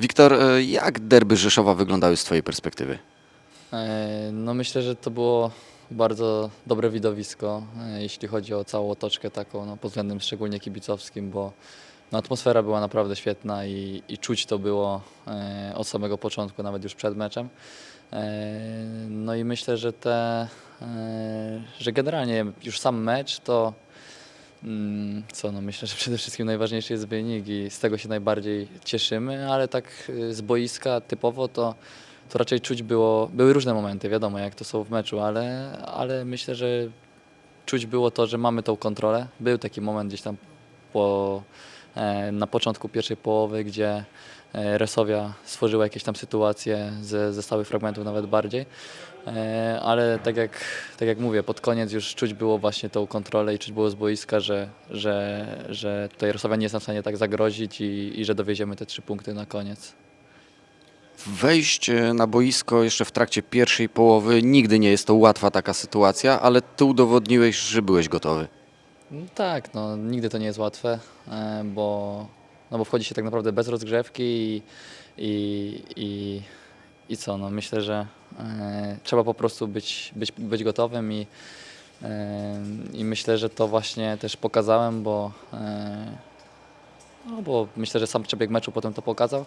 Wiktor, e, jak derby Rzeszowa wyglądały z Twojej perspektywy? E, No myślę, że to było bardzo dobre widowisko, e, jeśli chodzi o całą otoczkę taką, no, pod względem szczególnie kibicowskim, bo no, atmosfera była naprawdę świetna i, i czuć to było od samego początku, nawet już przed meczem. No i myślę, że te, że generalnie już sam mecz to Co, no myślę, że przede wszystkim najważniejszy jest wynik i z tego się najbardziej cieszymy, ale tak y, z boiska typowo to, to raczej czuć było, były różne momenty, wiadomo jak to są w meczu, ale, ale myślę, że czuć było to, że mamy tą kontrolę. Był taki moment gdzieś tam po, na początku pierwszej połowy, gdzie e, Resowia stworzyła jakieś tam sytuacje ze, ze fragmentów nawet bardziej. E, Ale tak jak, tak jak mówię, pod koniec już czuć było właśnie tą kontrolę i czuć było z boiska, że, że, że tutaj Rosowia nie jest w stanie tak zagrozić i, i że dowieziemy te trzy punkty na koniec. Wejść e, na boisko jeszcze w trakcie pierwszej połowy nigdy nie jest to łatwa taka sytuacja, ale Ty udowodniłeś, że byłeś gotowy. No Tak, no, nigdy to nie jest łatwe, e, bo, no bo wchodzi się tak naprawdę bez rozgrzewki i, i, i, i co, no myślę, że e, trzeba po prostu być, być, być gotowym i, e, i myślę, że to właśnie też pokazałem, bo, e, no, bo myślę, że sam przebieg meczu potem to pokazał.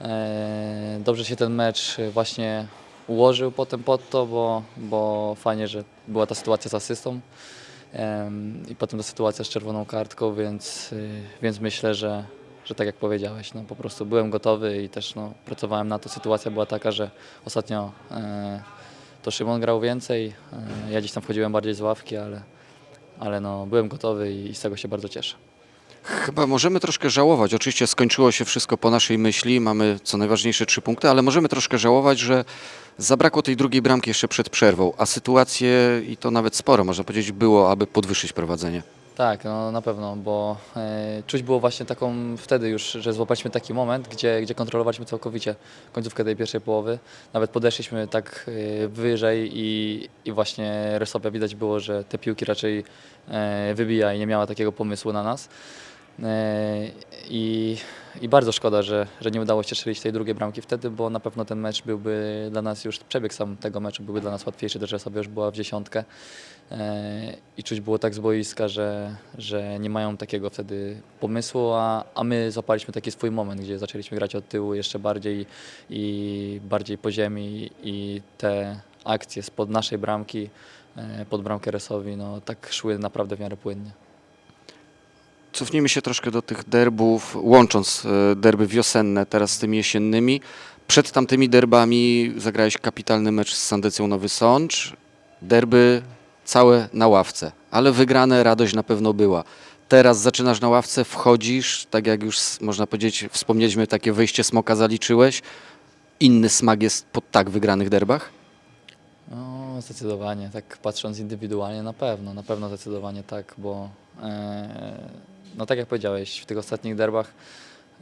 E, Dobrze się ten mecz właśnie ułożył potem pod to, bo, bo fajnie, że była ta sytuacja z asystą. I potem ta sytuacja z czerwoną kartką, więc, y, więc myślę, że, że tak jak powiedziałeś, no, po prostu byłem gotowy i też no, pracowałem na to. Sytuacja była taka, że ostatnio e, to Szymon grał więcej, e, ja gdzieś tam wchodziłem bardziej z ławki, ale, ale no, byłem gotowy i z tego się bardzo cieszę. Chyba możemy troszkę żałować. Oczywiście skończyło się wszystko po naszej myśli, mamy co najważniejsze trzy punkty, ale możemy troszkę żałować, że zabrakło tej drugiej bramki jeszcze przed przerwą, a sytuacje, i to nawet sporo można powiedzieć, było, aby podwyższyć prowadzenie. Tak, no na pewno, bo e, czuć było właśnie taką wtedy już, że złapaliśmy taki moment, gdzie, gdzie kontrolowaliśmy całkowicie końcówkę tej pierwszej połowy. Nawet podeszliśmy tak e, wyżej i, i właśnie Resopia widać było, że te piłki raczej e, wybija i nie miała takiego pomysłu na nas. E, I, I bardzo szkoda, że, że nie udało się strzelić tej drugiej bramki wtedy, bo na pewno ten mecz byłby dla nas już, przebieg sam tego meczu byłby dla nas łatwiejszy, też sobie już była w dziesiątkę. E, I czuć było tak z boiska, że, że nie mają takiego wtedy pomysłu, a, a my złapaliśmy taki swój moment, gdzie zaczęliśmy grać od tyłu jeszcze bardziej i bardziej po ziemi i te akcje spod naszej bramki, e, pod bramkę Resowi, no tak szły naprawdę w miarę płynnie. Cofnijmy się troszkę do tych derbów, łącząc e, derby wiosenne teraz z tymi jesiennymi. Przed tamtymi derbami zagrałeś kapitalny mecz z Sandecją Nowy Sącz. Derby całe na ławce, ale wygrane radość na pewno była. Teraz zaczynasz na ławce, wchodzisz, tak jak już można powiedzieć, wspomnieliśmy, takie wyjście smoka zaliczyłeś. Inny smak jest po tak wygranych derbach? No, zdecydowanie, tak patrząc indywidualnie na pewno, na pewno zdecydowanie tak, bo e, no tak jak powiedziałeś, w tych ostatnich derbach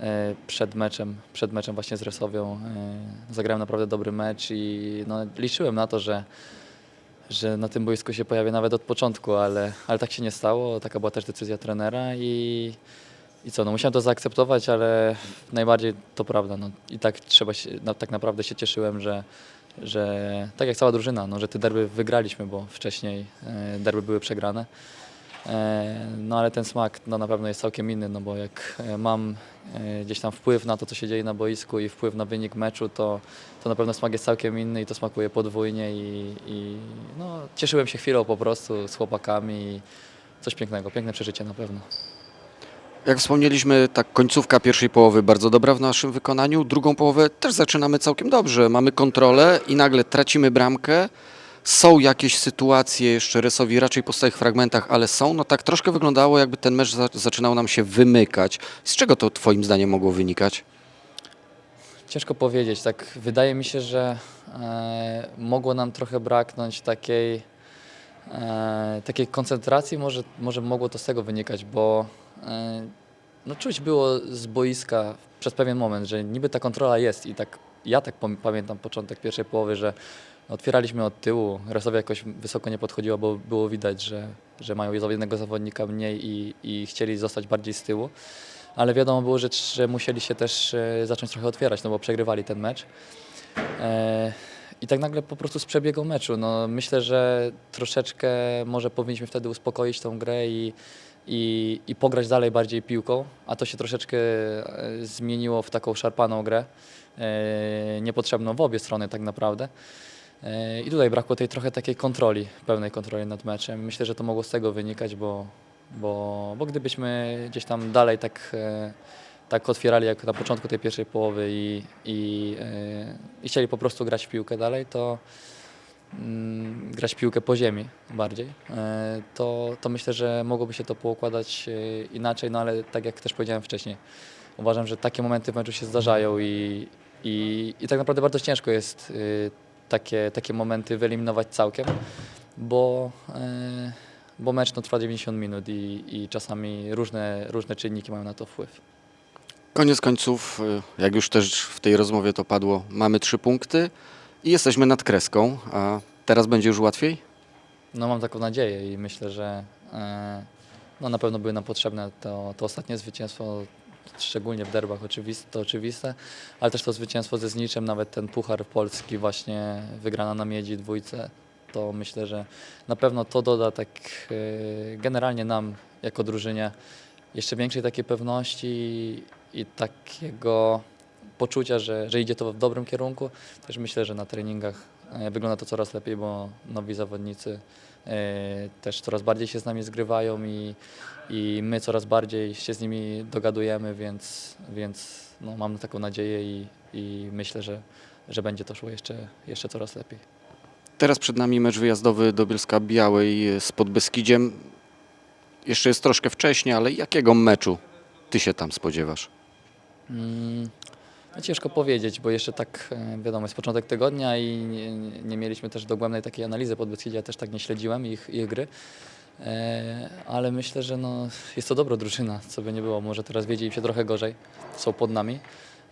e, przed meczem, przed meczem właśnie z Resowią e, zagrałem naprawdę dobry mecz i no, liczyłem na to, że, że na tym boisku się pojawię nawet od początku, ale, ale tak się nie stało, taka była też decyzja trenera i i co, no musiałem to zaakceptować, ale najbardziej to prawda. No, I tak trzeba się, no, tak naprawdę się cieszyłem, że, że tak jak cała drużyna, no, że te derby wygraliśmy, bo wcześniej e, derby były przegrane. E, no ale ten smak no, na pewno jest całkiem inny, no bo jak e, mam e, gdzieś tam wpływ na to, co się dzieje na boisku i wpływ na wynik meczu, to, to na pewno smak jest całkiem inny i to smakuje podwójnie i, i no, cieszyłem się chwilą po prostu z chłopakami coś pięknego, piękne przeżycie na pewno. Jak wspomnieliśmy, tak końcówka pierwszej połowy bardzo dobra w naszym wykonaniu. Drugą połowę też zaczynamy całkiem dobrze. Mamy kontrolę i nagle tracimy bramkę. Są jakieś sytuacje jeszcze rysowi raczej po stałych fragmentach, ale są. No tak troszkę wyglądało, jakby ten mecz za- zaczynał nam się wymykać. Z czego to twoim zdaniem mogło wynikać? Ciężko powiedzieć. Tak wydaje mi się, że e, mogło nam trochę braknąć takiej, e, takiej koncentracji. Może, może mogło to z tego wynikać, bo e, no, czuć było z boiska przez pewien moment, że niby ta kontrola jest i tak ja tak pamiętam początek pierwszej połowy, że otwieraliśmy od tyłu. Resowia jakoś wysoko nie podchodziła, bo było widać, że, że mają jednego zawodnika mniej i, i chcieli zostać bardziej z tyłu. ale wiadomo było, że, że musieli się też e, zacząć trochę otwierać, no bo przegrywali ten mecz. E, I tak nagle po prostu z przebiegu meczu. No, myślę, że troszeczkę może powinniśmy wtedy uspokoić tą grę i, i, i pograć dalej bardziej piłką, a to się troszeczkę e, zmieniło w taką szarpaną grę, e, niepotrzebną w obie strony tak naprawdę. E, I tutaj brakło tej trochę takiej kontroli, pełnej kontroli nad meczem. Myślę, że to mogło z tego wynikać, bo, bo, bo gdybyśmy gdzieś tam dalej tak, tak otwierali jak na początku tej pierwszej połowy i, i, i chcieli po prostu grać w piłkę dalej, to grać w piłkę po ziemi bardziej, e, to, to myślę, że mogłoby się to poukładać e, inaczej, no ale tak jak też powiedziałem wcześniej, uważam, że takie momenty w meczu się zdarzają i, i, i tak naprawdę bardzo ciężko jest e, takie, takie momenty wyeliminować całkiem, bo, bo mecz no, trwa 90 minut i, i czasami różne, różne czynniki mają na to wpływ. Koniec końców, jak już też w tej rozmowie to padło, mamy trzy punkty i jesteśmy nad kreską, a teraz będzie już łatwiej? No mam taką nadzieję i myślę, że e, no, na pewno były nam potrzebne to, to ostatnie zwycięstwo, szczególnie w derbach oczywiste, to oczywiste, ale też to zwycięstwo ze Zniczem, nawet ten Puchar Polski właśnie wygrana na Miedzi dwójce, to myślę, że na pewno to doda tak e, generalnie nam jako drużynie jeszcze większej takiej pewności i, i takiego poczucia, że, że idzie to w dobrym kierunku. Też myślę, że na treningach e, wygląda to coraz lepiej, bo nowi zawodnicy e, też coraz bardziej się z nami zgrywają i, i my coraz bardziej się z nimi dogadujemy, więc, więc no, mam taką nadzieję i, i myślę, że, że będzie to szło jeszcze, jeszcze coraz lepiej. Teraz przed nami mecz wyjazdowy do Bielska Białej z Podbeskidziem. Jeszcze jest troszkę wcześnie, ale jakiego meczu ty się tam spodziewasz? Mm, No ciężko powiedzieć, bo jeszcze tak e, wiadomo, jest początek tygodnia i nie, nie- mieliśmy też dogłębnej takiej analizy Podbeskidzia, też tak nie śledziłem ich, ich gry. E, ale myślę, że no, jest to dobra drużyna, co by nie było. Może teraz wiedzie im się trochę gorzej, są pod nami.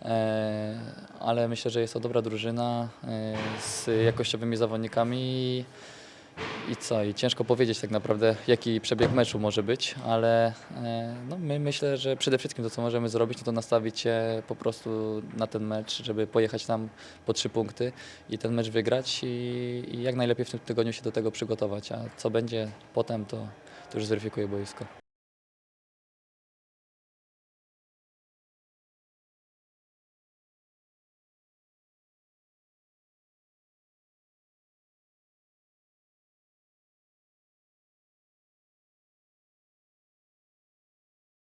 E, ale myślę, że jest to dobra drużyna e, z jakościowymi zawodnikami i co? I ciężko powiedzieć tak naprawdę, jaki przebieg meczu może być, ale e, no, my myślę, że przede wszystkim to, co możemy zrobić, to, to nastawić się po prostu na ten mecz, żeby pojechać tam po trzy punkty i ten mecz wygrać i, i jak najlepiej w tym tygodniu się do tego przygotować. A co będzie potem, to, to już zweryfikuje boisko.